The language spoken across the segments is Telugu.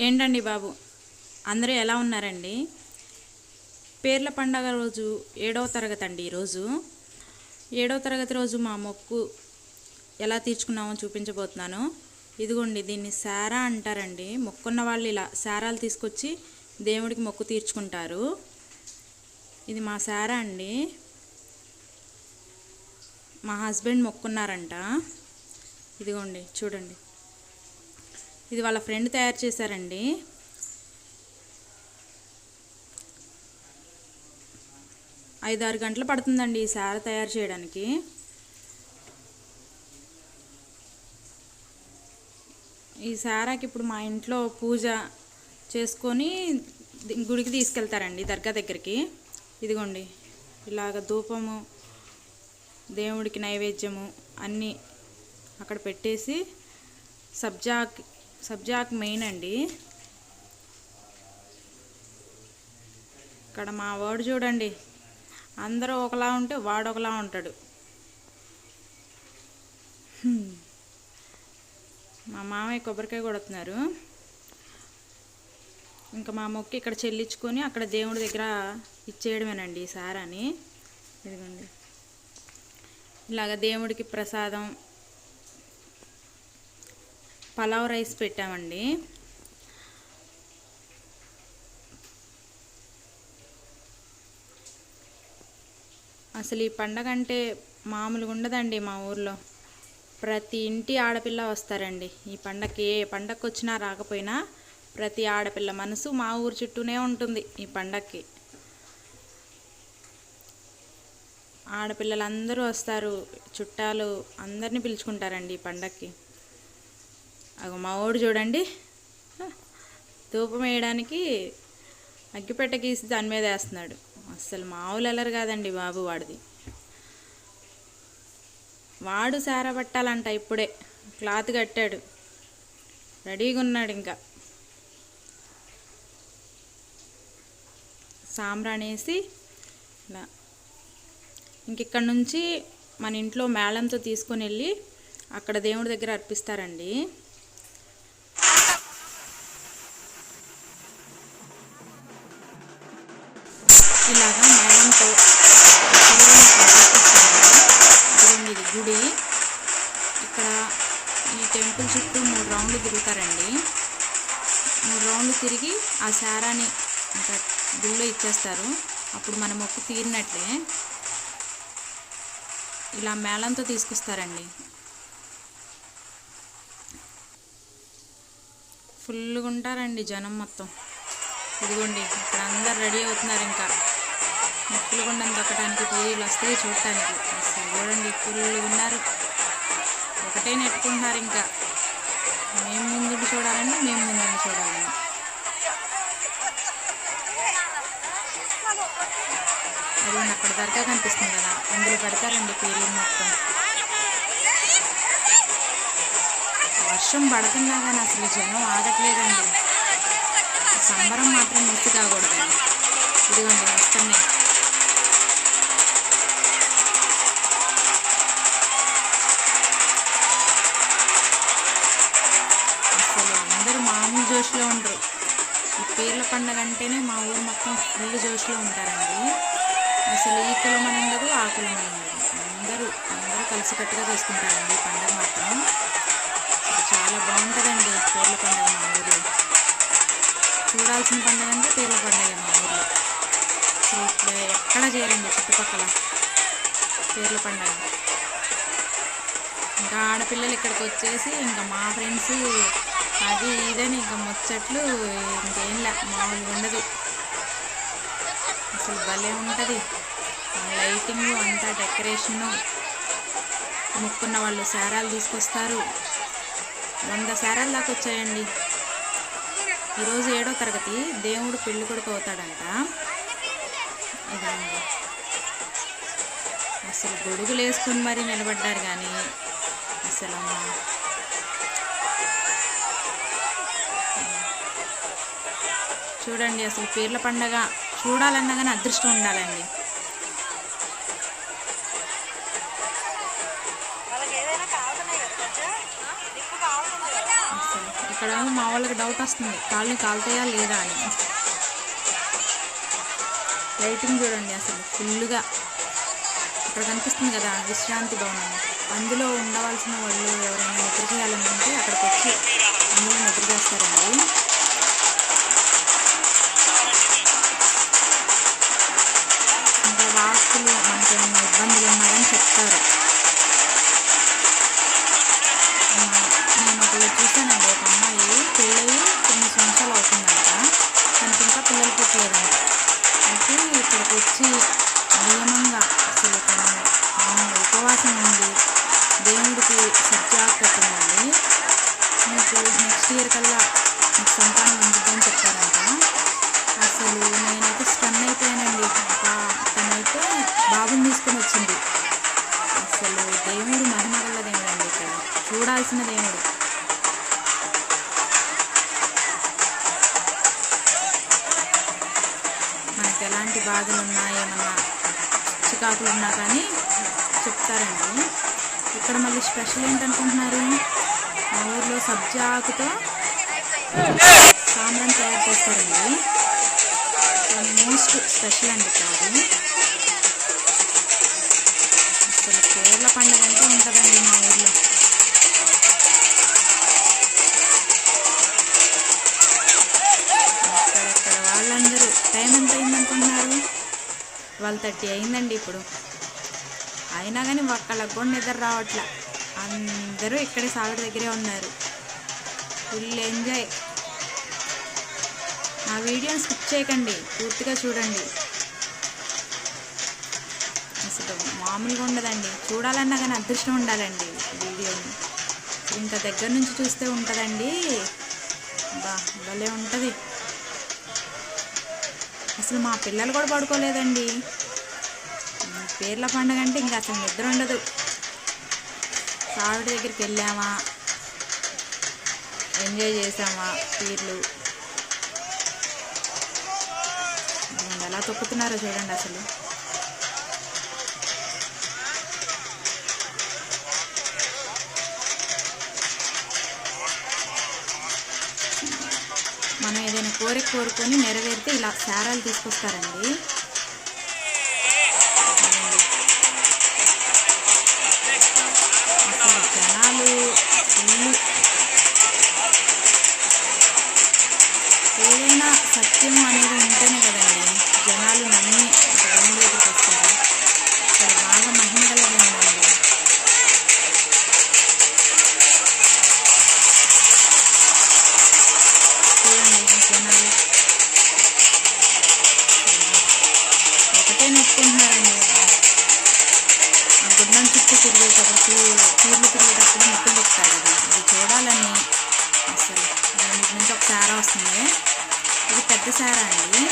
ఏంటండి బాబు? అందరూ ఎలా ఉన్నారండి? పేర్ల పండగ రోజు ఏడవ తరగతి అండి ఈరోజు. ఏడవ తరగతి రోజు మా మొక్కు ఎలా తీర్చుకున్నామో చూపించబోతున్నాను. ఇదిగోండి దీన్ని సారా అంటారండి. మొక్కున్న వాళ్ళు ఇలా శారాలు తీసుకొచ్చి దేవుడికి మొక్కు తీర్చుకుంటారు. ఇది మా సారా అండి. మా హస్బెండ్ మొక్కున్నారంట. ఇదిగోండి చూడండి. ఇది వాళ్ళ ఫ్రెండ్ తయారు చేశారండి. ఐదారు గంటలు పడుతుందండి ఈ సార తయారు చేయడానికి. ఈ సారాకి ఇప్పుడు మా ఇంట్లో పూజ చేసుకొని గుడికి తీసుకెళ్తారండి దర్గా దగ్గరికి. ఇదిగోండి ఇలాగ ధూపము దేవుడికి నైవేద్యము అన్నీ అక్కడ పెట్టేసి సబ్జాక్ సబ్జాక్ మెయిన్ అండి. ఇక్కడ మా వాడు చూడండి. అందరూ ఒకలా ఉంటే వాడు ఒకలా ఉంటాడు మా మామయ్య కొబ్బరికాయ కొడుతున్నారు. ఇంకా మా మొక్కి ఇక్కడ చెల్లించుకొని అక్కడ దేవుడి దగ్గర ఇచ్చేయడమేనండి ఈ సారాని ఇదిగోండి. ఇలాగ దేవుడికి ప్రసాదం పలావ్ రైస్ పెట్టామండి. అసలు ఈ పండగ అంటే మామూలుగా ఉండదండి మా ఊర్లో. ప్రతి ఇంటి ఆడపిల్ల వస్తారండి. ఈ పండగకి ఏ పండగకి వచ్చినా రాకపోయినా ప్రతి ఆడపిల్ల మనసు మా ఊరు చుట్టూనే ఉంటుంది ఈ పండగకి ఆడపిల్లలందరూ వస్తారు. చుట్టాలు అందరినీ పిలుచుకుంటారండి ఈ పండగకి మా ఊడు చూడండి. ధూపం వేయడానికి అగ్గిపెట్ట గీసి దాని మీద వేస్తున్నాడు. అస్సలు మామూలు ఎలరు కాదండి బాబు వాడిది. వాడు సారా పట్టాలంట ఇప్పుడే. క్లాత్ కట్టాడు. రెడీగా ఉన్నాడు ఇంకా. సాంబ్రాణేసి ఇలా ఇంక ఇక్కడ నుంచి మన ఇంట్లో మేళంతో తీసుకొని వెళ్ళి అక్కడ దేవుడి దగ్గర అర్పిస్తారండి. తిరిగి ఆ సారాన్ని ఇంకా గుళ్ళో ఇచ్చేస్తారు. అప్పుడు మన మొక్కు తీరినట్లే ఇలా మేళంతో తీసుకొస్తారండి. ఫుల్గా ఉంటారండి జనం మొత్తం. ఇదిగోండి ఇక్కడ అందరు రెడీ అవుతున్నారు ఇంకా. మొక్కులు గుండం తొక్కడానికి పూజలు వస్తాయి చూడటానికి. అసలు చూడండి ఫుల్గా ఉన్నారు. ఒకటే నెట్టుకుంటున్నారు ఇంకా. మేము ముందు చూడాలండి మేము ముందు చూడాలండి అది అక్కడ దర్గా కనిపిస్తుంది కదా అందులో పెడతారండి పేర్లు మొత్తం. వర్షం పడుతున్నా కానీ అసలు జనం ఆగట్లేదండి. సంబరం మాత్రం మిస్ కాకూడదండి ఇదిగోండి వస్తున్నాయి. అసలు అందరూ మామూలు జోష్లో ఉండరు. ఈ పేర్ల పండగ అంటేనే మా ఊరు మొత్తం ఫుల్ జోష్లో ఉంటారండి. అసలు ఈ కులం ఉండదు ఆ కులం ఉండదు. అందరూ అందరూ కలిసికట్టుగా చేసుకుంటారండి ఈ మాత్రం. చాలా బాగుంటుందండి పేర్ల పండుగ మా ఊరిలో. చూడాల్సిన పండుగ అంటే పేర్ల పండుగ మా ఊర్లో. అసలు ఎక్కడ చేయరండి చుట్టుపక్కల పేర్ల పండుగ. ఇంకా ఆడపిల్లలు ఇక్కడికి వచ్చేసి ఇంకా మా ఫ్రెండ్స్ అది ఇదని ఇంకా ముచ్చట్లు ఇంకేం లే మామూలుగా ఉండదు. అసలు భలే ఉంటుంది. లైటింగ్ అంతా డెకరేషను. ముక్కున్న వాళ్ళు శారాలు తీసుకొస్తారు. వంద సారాలు దాకా వచ్చాయండి. ఈరోజు ఏడో తరగతి దేవుడు పెళ్ళి కొడుకు అవుతాడంట. అసలు గొడుగులు వేసుకొని మరీ నిలబడ్డారు కానీ అసలు చూడండి అసలు పేర్ల పండగ. చూడాలన్నా కానీ అదృష్టం ఉండాలండి. ఇక్కడ మా వాళ్ళకి డౌట్ వస్తుంది. కాళ్ళని కాలుతాయా లేదా అని. లైటింగ్ చూడండి అసలు ఫుల్గా ఇక్కడ కనిపిస్తుంది కదా విశ్రాంతి భవనం. అందులో ఉండవలసిన వాళ్ళు ఎవరైనా నిద్ర చేయాలనుకుంటే అక్కడికి వచ్చి అందులో నిద్ర చేస్తారండి. సబ్జాక్ మీకు నెక్స్ట్ ఇయర్ కల్లా మీకు సంతానం ఉంటుందని చెప్పారంట. అసలు నేనైతే స్టన్ అయిపోయానండి. తనైతే బాబుని తీసుకొని వచ్చింది. అసలు దేవుడు మహిమ గల దేవుడు అండి ఇక్కడ. చూడాల్సిన దేవుడు. మనకి ఎలాంటి బాధలు ఉన్నా ఏమన్నా చికాకులు ఉన్నా కానీ చెప్తారండి. ఇక్కడ మళ్ళీ స్పెషల్ ఏంటనుకుంటున్నారు? మా ఊర్లో సబ్జాకుతో సాంబ్రాన్ని తయారు చేస్తారండి. మోస్ట్ స్పెషల్ అండి కాదు అసలు కేరళ పండుగ అంటే ఉంటుందండి మా ఊర్లో. వాళ్ళందరూ టైం ఎంత అయిందనుకుంటున్నారు? ట్వెల్వ్ థర్టీ అయిందండి ఇప్పుడు. అయినా కానీ ఒక్కళ్ళకి కూడా నిద్ర రావట్లా. అందరూ ఇక్కడే సాగర్ దగ్గరే ఉన్నారు. Full enjoy. నా వీడియోని స్కిప్ చేయకండి. పూర్తిగా చూడండి. అసలు మామూలుగా ఉండదండి. చూడాలన్నా కానీ అదృష్టం ఉండాలండి వీడియోని. ఇంత దగ్గర నుంచి చూస్తే ఉంటుందండి. బా భలే ఉంటుంది. అసలు మా పిల్లలు కూడా పడుకోలేదండి. పేర్ల పండుగ అంటే ఇంకా అసలు నిద్ర ఉండదు. సావిడి దగ్గరికి వెళ్ళామా? ఎంజాయ్ చేసామా పీర్లు? ఎలా తొక్కుతున్నారో చూడండి అసలు. మనం ఏదైనా కోరిక కోరుకొని నెరవేరితే ఇలా సారాలు తీసుకొస్తారండి. ఏదైనా సత్యం అనేది ఉంటేనే కదండి జనాలు నమ్మి ఒక దేవుడి దగ్గరికి వస్తారు. ఇక్కడ బాగా మహిమ కలదండి చూడండి జనాలు ఒకటే నెట్టుకుంటున్నారండి ఆ గుడ్డం చుట్టూ తిరిగేటప్పుడు తీర్లు తిరిగేటప్పుడు ముక్కులు తిప్పుతారు కదా. అది చూడాలని అసలు. దాని నుంచి ఒక సారా వస్తుంది. ఇది పెద్ద సారా అండి.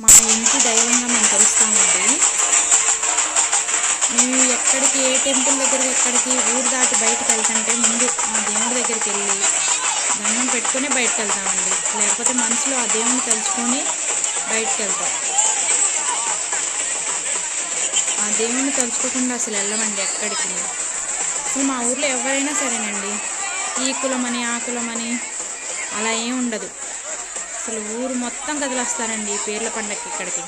మా ఇంటి దైవంగా మేము కలుస్తామండి. మేము ఎక్కడికి ఏ టెంపుల్ దగ్గరికి ఎక్కడికి ఊరు దాటి బయటకు వెళ్తుంటే ముందు మా దేవుడి దగ్గరికి వెళ్ళి దండం పెట్టుకొని బయటకు వెళ్తామండి లేకపోతే మనసులో ఆ దేవుని తలుచుకొని బయటకు వెళ్తాం ఆ దేవుని తలుచుకోకుండా అసలు వెళ్ళమండి ఎక్కడికి. అసలు మా ఊర్లో ఎవరైనా సరేనండి. ఈ కులమని ఆ కులమని అలా ఏం ఉండదు. అసలు ఊరు మొత్తం కదిలేస్తారండి ఈ పేర్ల పండగకి ఇక్కడికి.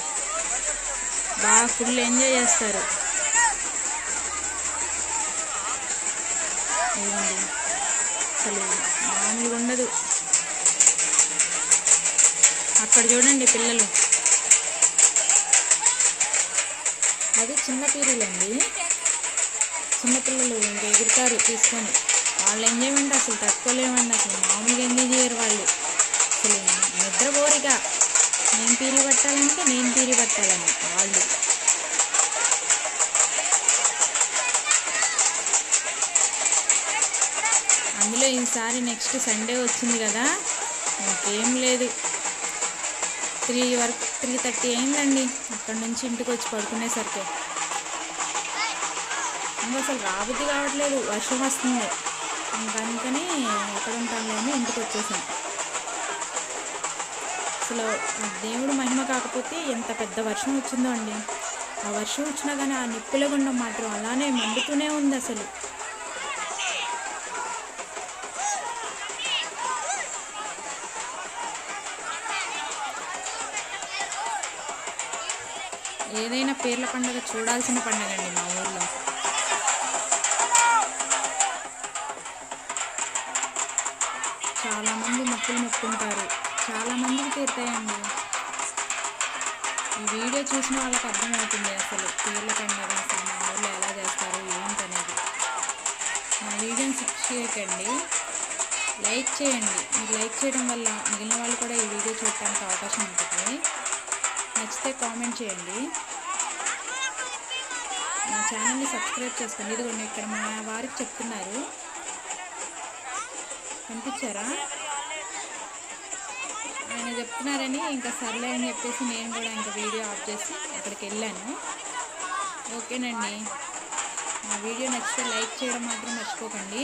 బాగా ఫుల్ ఎంజాయ్ చేస్తారు. ఇదిగోండి అసలు మామూలుగా ఉండదు అక్కడ చూడండి పిల్లలు. అది చిన్న పీరీలండి. చిన్నపిల్లలు ఇంకా ఎగురుతారు తీసుకొని. వాళ్ళ ఎంజాయ్మెంట్ అసలు తట్టుకోలేమండి అసలు మామూలుగా ఎంజాయ్ చేయరు వాళ్ళు. అసలు బోరిగా నేను పీరి పట్టాలంటే నేను పీరి పట్టాలని వాళ్ళు. అందులో ఈసారి నెక్స్ట్ సండే వచ్చింది కదా. ఇంకేం లేదు. త్రీ వరకు త్రీ థర్టీ అయిందండి. అక్కడ నుంచి ఇంటికి వచ్చి పడుకునేసరికి. ఇంకా అసలు రాబుద్ది కావట్లేదు. వర్షం వస్తుంది. ఇంకా అందుకని ఎక్కడ ఉంటాంలేని ఇంటికి వచ్చేసాం అసలు దేవుడు మహిమ కాకపోతే ఎంత పెద్ద వర్షం వచ్చిందో అండి. ఆ వర్షం వచ్చినా కానీ ఆ నిప్పుల గుండం మాత్రం అలానే మండుతూనే ఉంది అసలు. ఏదైనా పేర్ల పండుగ చూడాల్సిన పండుగ అండి మా ఊర్లో. చాలామంది మొక్కులు మొక్కుంటారు. చాలామందికి తీరుతాయండి. ఈ వీడియో చూసిన వాళ్ళకి అర్థమవుతుంది అసలు పేర్ల పండుగ అసలు మా ఊర్లో ఎలా చేస్తారు ఏంటనేది. మా వీడియోని చేయకండి. లైక్ చేయండి. మీరు లైక్ చేయడం వల్ల మిగిలిన వాళ్ళు కూడా ఈ వీడియో చూడటానికి అవకాశం ఉంటుంది. నచ్చితే కామెంట్ చేయండి. నా ఛానల్ని సబ్స్క్రైబ్ చేసుకోండి. ఇదిగోండి ఇక్కడ మా వారికి చెప్తున్నారు. కనిపించారా ఆయన చెప్తున్నారని ఇంకా సర్లే అని చెప్పేసి నేను కూడా ఇంకా వీడియో ఆఫ్ చేసి అక్కడికి వెళ్ళాను. ఓకేనండి. మా వీడియో నచ్చితే లైక్ చేయడం మాత్రం మర్చిపోకండి.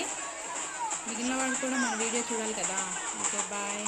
మిగిలిన వాళ్ళు కూడా మన వీడియో చూడాలి కదా. Okay bye.